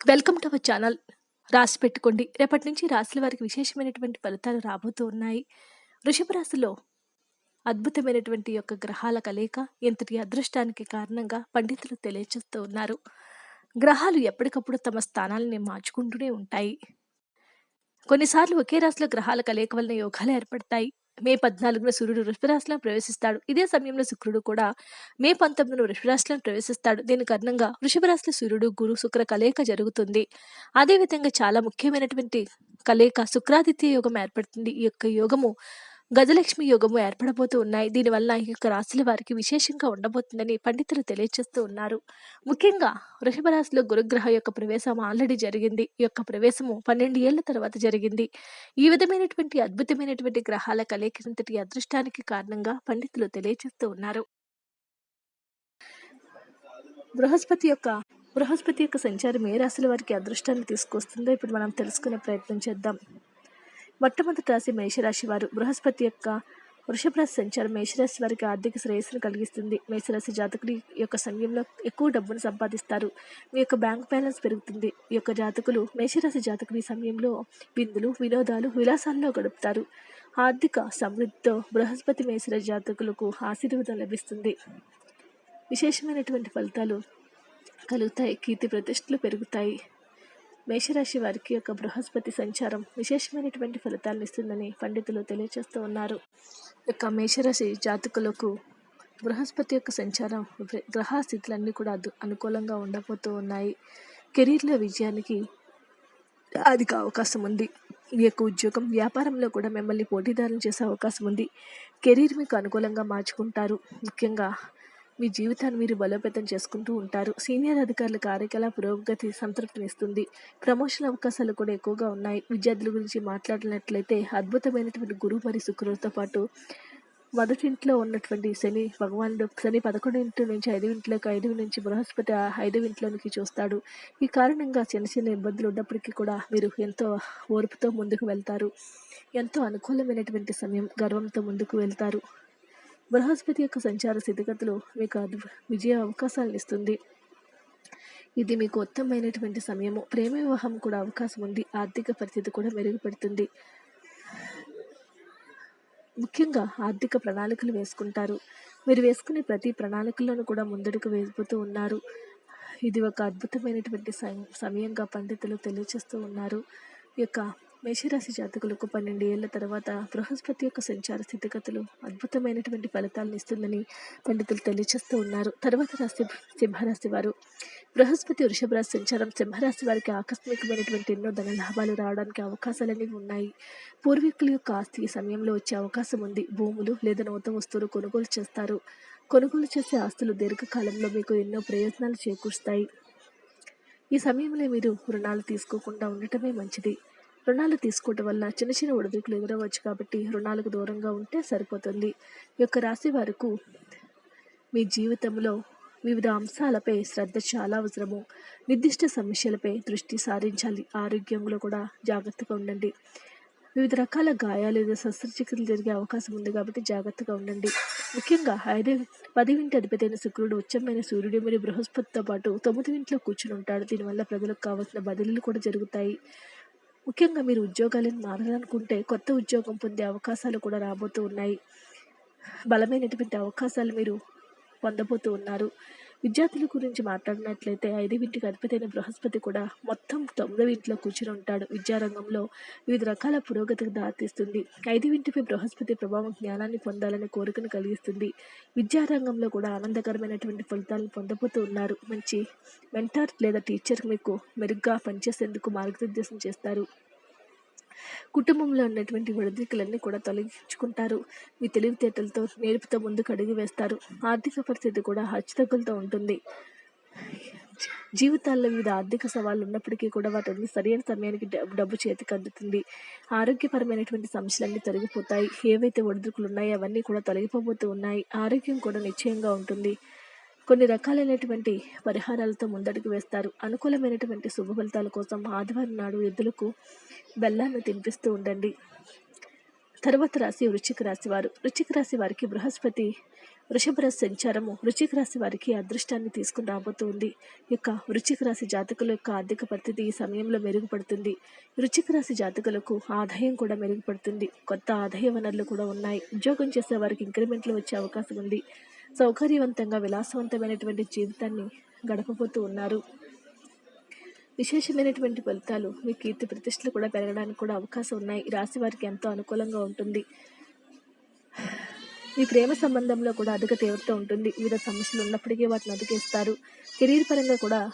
Welcome to our channel. రాసి పెట్టుకోండి. రేపటి నుంచి రాసుల వారికి విశేషమైనటువంటి ఫలితాలు రాబోతూ ఉన్నాయి. వృషభ రాశిలో అద్భుతమైనటువంటి యొక్క గ్రహాల కలయిక ఇంతటి అదృష్టానికి కారణంగా పండితులు తెలియచేస్తూ ఉన్నారు. గ్రహాలు ఎప్పటికప్పుడు తమ స్థానాలని మార్చుకుంటూనే ఉంటాయి. కొన్నిసార్లు ఒకే రాశిలో గ్రహాల కలయిక వలన యోగాలు ఏర్పడతాయి. మే 14న సూర్యుడు వృషభరాశిలో ప్రవేశిస్తాడు. ఇదే సమయంలో శుక్రుడు కూడా మే పంతొమ్మిదిన వృషభరాశిలో ప్రవేశిస్తాడు. దీని కారణంగా వృషభరాశి సూర్యుడు, గురు, శుక్ర కలయిక జరుగుతుంది. అదేవిధంగా చాలా ముఖ్యమైనటువంటి కలయిక శుక్రాదిత్య యోగం ఏర్పడుతుంది. ఈ యొక్క యోగము గజలక్ష్మి యోగము ఏర్పడబోతూ ఉన్నాయి. దీనివల్ల ఈ యొక్క రాశుల వారికి విశేషంగా ఉండబోతుందని పండితులు తెలియజేస్తూ ఉన్నారు. ముఖ్యంగా వృషభ రాశిలో గురుగ్రహం యొక్క ప్రవేశం ఆల్రెడీ జరిగింది. ఈ యొక్క ప్రవేశము 12 ఏళ్ళ తర్వాత జరిగింది. ఈ విధమైనటువంటి అద్భుతమైనటువంటి గ్రహాల కలయిక అదృష్టానికి కారణంగా పండితులు తెలియజేస్తూ ఉన్నారు. బృహస్పతి యొక్క బృహస్పతి యొక్క సంచారం ఏ రాశుల వారికి అదృష్టాన్ని తీసుకొస్తుందో ఇప్పుడు మనం తెలుసుకునే ప్రయత్నం చేద్దాం. మొట్టమొదటి రాశి మేషరాశి వారు బృహస్పతి యొక్క వృషభ రాశి సంచారం మేషరాశి వారికి ఆర్థిక శ్రేయస్సును కలిగిస్తుంది. మేషరాశి జాతకులు యొక్క సమయంలో ఎక్కువ డబ్బును సంపాదిస్తారు. మీ యొక్క బ్యాంక్ బ్యాలెన్స్ పెరుగుతుంది. ఈ యొక్క జాతకులు మేషరాశి జాతకులు ఈ సమయంలో విందులు, వినోదాలు, విలాసాల్లో గడుపుతారు. ఆర్థిక సమృద్ధితో బృహస్పతి మేషరాశి జాతకులకు ఆశీర్వాదం లభిస్తుంది. విశేషమైనటువంటి ఫలితాలు కలుగుతాయి. కీర్తి ప్రతిష్టలు పెరుగుతాయి. మేషరాశి వారికి యొక్క బృహస్పతి సంచారం విశేషమైనటువంటి ఫలితాలను ఇస్తుందని పండితులు తెలియజేస్తూ ఉన్నారు. యొక్క మేషరాశి జాతకులకు బృహస్పతి యొక్క సంచారం గ్రహ స్థితులన్నీ కూడా అనుకూలంగా ఉండబోతూ ఉన్నాయి. కెరీర్‌లో విజయానికి అధిక అవకాశం ఉంది. మీ యొక్క ఉద్యోగం, వ్యాపారంలో కూడా మిమ్మల్ని పోటీదారులు చేసే అవకాశం ఉంది. కెరీర్ మీకు అనుకూలంగా మార్చుకుంటారు. ముఖ్యంగా మీ జీవితాన్ని మీరు బలోపేతం చేసుకుంటూ ఉంటారు. సీనియర్ అధికారుల కార్యకలాప పురోగతి సంతృప్తినిస్తుంది. ప్రమోషన్ అవకాశాలు కూడా ఎక్కువగా ఉన్నాయి. విద్యార్థుల గురించి మాట్లాడినట్లయితే అద్భుతమైనటువంటి గురువు మరియు శుక్రులతో పాటు మొదటింట్లో ఉన్నటువంటి శని భగవానుడు శని 11 ఇంటి నుంచి ఐదు ఇంట్లోకి, ఐదు నుంచి బృహస్పతి ఆ 5 ఇంట్లోనికి చూస్తాడు. ఈ కారణంగా చిన్న చిన్న ఇబ్బందులు ఉన్నప్పటికీ కూడా మీరు ఎంతో ఓర్పుతో ముందుకు వెళ్తారు. ఎంతో అనుకూలమైనటువంటి సమయం గర్వంతో ముందుకు వెళ్తారు. బృహస్పతి యొక్క సంచార స్థితిగతులు మీకు అద్భు విజయ అవకాశాలను ఇస్తుంది. ఇది మీకు ఉత్తమమైనటువంటి సమయము. ప్రేమ వివాహం కూడా అవకాశం ఉంది. ఆర్థిక పరిస్థితి కూడా మెరుగుపడుతుంది. ముఖ్యంగా ఆర్థిక ప్రణాళికలు వేసుకుంటారు. మీరు వేసుకునే ప్రతి ప్రణాళికలను కూడా ముందడుగు వేసిపోతూ ఉన్నారు. ఇది ఒక అద్భుతమైనటువంటి సం సమయంగా పండితులు తెలియచేస్తూ ఉన్నారు. ఈ యొక్క మేషరాశి జాతకులకు 12 ఏళ్ళ తర్వాత బృహస్పతి యొక్క సంచార స్థితిగతులు అద్భుతమైనటువంటి ఫలితాలను ఇస్తుందని పండితులు తెలియచేస్తూ ఉన్నారు. తర్వాత రాశి సింహరాశి వారు బృహస్పతి వృషభ రాశి సంచారం సింహరాశి వారికి ఆకస్మికమైనటువంటి ఎన్నో ధన లాభాలు రావడానికి అవకాశాలనేవి ఉన్నాయి. పూర్వీకుల యొక్క ఆస్తి ఈ సమయంలో వచ్చే అవకాశం ఉంది. భూములు లేదా నూతన వస్తువులు కొనుగోలు చేస్తారు. కొనుగోలు చేసే ఆస్తులు దీర్ఘకాలంలో మీకు ఎన్నో ప్రయోజనాలు చేకూరుస్తాయి. ఈ సమయంలో మీరు రుణాలు తీసుకోకుండా ఉండటమే మంచిది. రుణాలు తీసుకోవటం వల్ల చిన్న చిన్న ఒడిదుడుకులు ఎదురవచ్చు కాబట్టి రుణాలకు దూరంగా ఉంటే సరిపోతుంది. ఈ యొక్క రాశి వారికి మీ జీవితంలో వివిధ అంశాలపై శ్రద్ధ చాలా అవసరము. నిర్దిష్ట సమస్యలపై దృష్టి సారించాలి. ఆరోగ్యంలో కూడా జాగ్రత్తగా ఉండండి. వివిధ రకాల గాయాలు లేదా శస్త్రచికిత్సలు జరిగే అవకాశం ఉంది కాబట్టి జాగ్రత్తగా ఉండండి. ముఖ్యంగా ఐదే పదివింటి అధిపతైన శుక్రుడు ఉచ్చమైన సూర్యుడు మరియు బృహస్పతితో పాటు 9 ఇంట్లో కూర్చుని ఉంటాడు. దీనివల్ల ప్రజలకు కావాల్సిన బదిలీలు కూడా జరుగుతాయి. ముఖ్యంగా మీరు ఉద్యోగాలను మారాలనుకుంటే కొత్త ఉద్యోగం పొందే అవకాశాలు కూడా రాబోతూ ఉన్నాయి. బలమైనటువంటి అవకాశాలు మీరు పొందబోతూ ఉన్నారు. విద్యార్థుల గురించి మాట్లాడినట్లయితే 5 ఇంటికి అధిపతైన బృహస్పతి కూడా మొత్తం 9వ ఇంట్లో కూర్చుని ఉంటాడు. విద్యారంగంలో వివిధ రకాల పురోగతికి దారితీస్తుంది. 5 బృహస్పతి ప్రభావం జ్ఞానాన్ని పొందాలనే కోరికను కలిగిస్తుంది. విద్యారంగంలో కూడా ఆనందకరమైనటువంటి ఫలితాలను పొందబోతూ ఉన్నారు. మంచి మెంటార్ లేదా టీచర్ మీకు మెరుగ్గా పనిచేసేందుకు మార్గనిర్దేశం చేస్తారు. కుటుంబంలో ఉన్నటువంటి ఒడిదుడుకులన్నీ కూడా తొలగించుకుంటారు. మీ తెలివితేటలతో, నేర్పుతో ముందుకు అడుగు వేస్తారు. ఆర్థిక పరిస్థితి కూడా హచ్చుతగ్గులతో ఉంటుంది. జీవితాల్లో వివిధ ఆర్థిక సవాళ్ళు ఉన్నప్పటికీ కూడా వాటిని సరైన సమయానికి డబ్బు చేతికి అందుతుంది. ఆరోగ్యపరమైనటువంటి సమస్యలన్నీ తొలగిపోతాయి. ఏవైతే ఒడిదుడుకులు ఉన్నాయో అవన్నీ కూడా తొలగిపోబోతూ ఉన్నాయి. ఆరోగ్యం కూడా నిశ్చయంగా ఉంటుంది. కొన్ని రకాలైనటువంటి పరిహారాలతో ముందడుగు వేస్తారు. అనుకూలమైనటువంటి శుభ ఫలితాల కోసం ఆదివారం నాడు ఎద్దులకు బెల్లాన్ని తినిపిస్తూ ఉండండి. తర్వాత రాశి వృశ్చిక రాశి వారు. వృశ్చిక రాశి వారికి బృహస్పతి వృషభ రాశి సంచారము. వృశ్చిక రాశి వారికి అదృష్టాన్ని తీసుకుని రాబోతుంది ఉంది. యొక్క వృశ్చిక రాశి జాతకుల యొక్క ఆర్థిక పరిస్థితి ఈ సమయంలో మెరుగుపడుతుంది. వృశ్చిక రాశి జాతకులకు ఆదాయం కూడా మెరుగుపడుతుంది. కొత్త ఆదాయ వనరులు కూడా ఉన్నాయి. ఉద్యోగం చేసే వారికి ఇంక్రిమెంట్లు వచ్చే అవకాశం ఉంది. సౌకర్యవంతంగా విలాసవంతమైనటువంటి జీవితాన్ని గడపబోతూ ఉన్నారు. విశేషమైనటువంటి ఫలితాలు మీ కీర్తి ప్రతిష్టలు కూడా పెరగడానికి కూడా అవకాశం ఉన్నాయి. ఈ రాశి వారికి ఎంతో అనుకూలంగా ఉంటుంది. మీ ప్రేమ సంబంధంలో కూడా అధిక తీవ్రత ఉంటుంది. వివిధ సమస్యలు ఉన్నప్పటికీ వాటిని అధికేస్తారు కెరీర్ పరంగా కూడా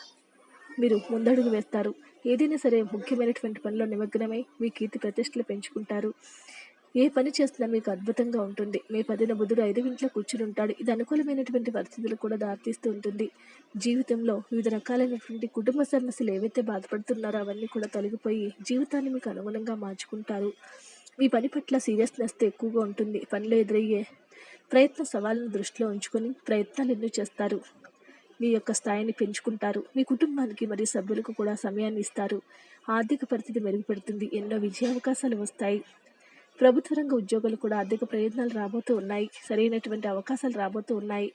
మీరు ముందడుగు వేస్తారు. ఏదైనా సరే ముఖ్యమైనటువంటి పనిలో నిమగ్నమై మీ కీర్తి ప్రతిష్టలు పెంచుకుంటారు. ఏ పని చేస్తున్నా మీకు అద్భుతంగా ఉంటుంది. మీ పదిన బుధుడు ఐదు ఇంట్లో కూర్చుని ఉంటాడు ఇది అనుకూలమైనటువంటి పరిస్థితులు కూడా దారితీస్తూ ఉంటుంది. జీవితంలో వివిధ రకాలైనటువంటి కుటుంబ సమస్యలు ఏవైతే బాధపడుతున్నారో అవన్నీ కూడా తొలగిపోయి జీవితాన్ని మీకు అనుగుణంగా మార్చుకుంటారు. మీ పని పట్ల సీరియస్నెస్ ఎక్కువగా ఉంటుంది. పనిలో ఎదురయ్యే ప్రయత్న సవాళ్ళను దృష్టిలో ఉంచుకొని ప్రయత్నాలు ఎన్నో చేస్తారు. మీ యొక్క స్థాయిని పెంచుకుంటారు. మీ కుటుంబానికి మరియు సభ్యులకు కూడా సమయాన్ని ఇస్తారు. ఆర్థిక పరిస్థితి మెరుగుపడుతుంది. ఎన్నో విజయావకాశాలు వస్తాయి. ప్రభుత్వ రంగ ఉద్యోగాలు కూడా ఆర్థిక ప్రయోజనాలు రాబోతూ ఉన్నాయి. సరైనటువంటి అవకాశాలు రాబోతూ ఉన్నాయి.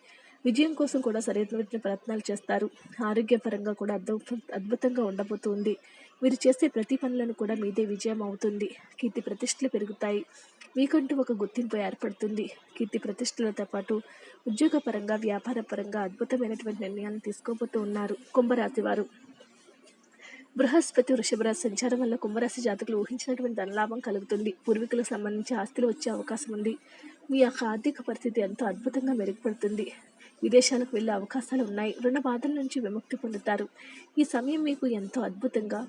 విజయం కోసం కూడా సరైనటువంటి ప్రయత్నాలు చేస్తారు. ఆరోగ్యపరంగా కూడా అద్భుత అద్భుతంగా ఉండబోతుంది. మీరు చేసే ప్రతి పనులను కూడా మీదే విజయం అవుతుంది. కీర్తి ప్రతిష్టలు పెరుగుతాయి. మీకంటూ ఒక గుర్తింపు ఏర్పడుతుంది. కీర్తి ప్రతిష్టలతో పాటు ఉద్యోగపరంగా వ్యాపార పరంగా అద్భుతమైనటువంటి నిర్ణయాలను తీసుకోబోతూ ఉన్నారు. కుంభరాశి వారు. బృహస్పతి వృషభరాశి సంచారం వల్ల కుంభరాశి జాతకులు ఊహించినటువంటి ధనలాభం కలుగుతుంది. పూర్వీకులకు సంబంధించి ఆస్తులు వచ్చే అవకాశం ఉంది. మీ యొక్క ఆర్థిక పరిస్థితి ఎంతో అద్భుతంగా మెరుగుపడుతుంది. విదేశాలకు వెళ్ళే అవకాశాలు ఉన్నాయి. రుణ బాధల నుంచి విముక్తి పొందుతారు. ఈ సమయం మీకు ఎంతో అద్భుతంగా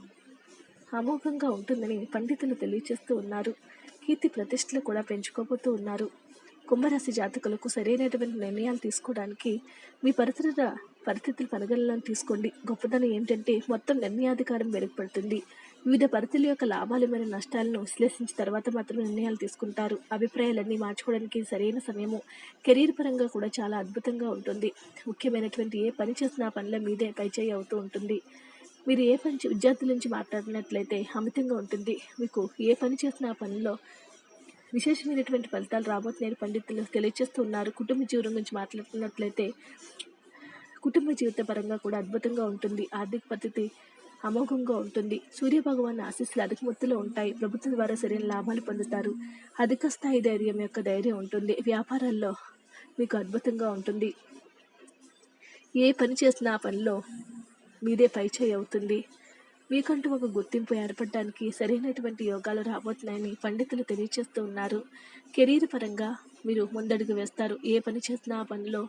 అమోఘంగా ఉంటుందని పండితులు తెలియజేస్తూ ఉన్నారు. కీర్తి ప్రతిష్టలు కూడా పెంచుకోబోతూ ఉన్నారు. కుంభరాశి జాతకులకు సరైనటువంటి నిర్ణయాలు తీసుకోవడానికి మీ పరిసర పరిస్థితులు పరిగణలోకి తీసుకోండి. గొప్పదనం ఏంటంటే మొత్తం నిర్ణయాధికారం మెరుగుపడుతుంది వివిధ పరిస్థితుల యొక్క లాభాలు మరియు నష్టాలను విశ్లేషించిన తర్వాత మాత్రం నిర్ణయాలు తీసుకుంటారు. అభిప్రాయాలన్నీ మార్చుకోవడానికి సరైన సమయము కెరీర్ పరంగా కూడా చాలా అద్భుతంగా ఉంటుంది. ముఖ్యమైనటువంటి ఏ పని చేసినా పనుల మీదే పైచేయి అవుతూ ఉంటుంది. మీరు ఏ పని విద్యార్థుల నుంచి మాట్లాడినట్లయితే అమితంగా ఉంటుంది. మీకు ఏ పని చేసిన పనిలో విశేషమైనటువంటి ఫలితాలు రాబోతున్నాయి పండితులు తెలియజేస్తున్నారు కుటుంబ జీవనం గురించి మాట్లాడుతున్నట్లయితే కుటుంబ జీవిత పరంగా కూడా అద్భుతంగా ఉంటుంది. ఆర్థిక పద్ధతి అమోఘంగా ఉంటుంది. సూర్య భగవాన్ ఆశీస్సులు అధిక మొత్తంలో ఉంటాయి. ప్రభుత్వం ద్వారా సరైన లాభాలు పొందుతారు. అధిక స్థాయి ధైర్యం యొక్క ధైర్యం ఉంటుంది. వ్యాపారాల్లో మీకు అద్భుతంగా ఉంటుంది. ఏ పని చేసినా ఆ పనిలో మీదే పైచేయి అవుతుంది. మీకంటూ ఒక గుర్తింపు ఏర్పడడానికి సరైనటువంటి యోగాలు రాబోతున్నాయని పండితులు తెలియచేస్తూ ఉన్నారు. కెరీర్ పరంగా మీరు ముందడుగు వేస్తారు. ఏ పని చేసినా ఆ పనిలో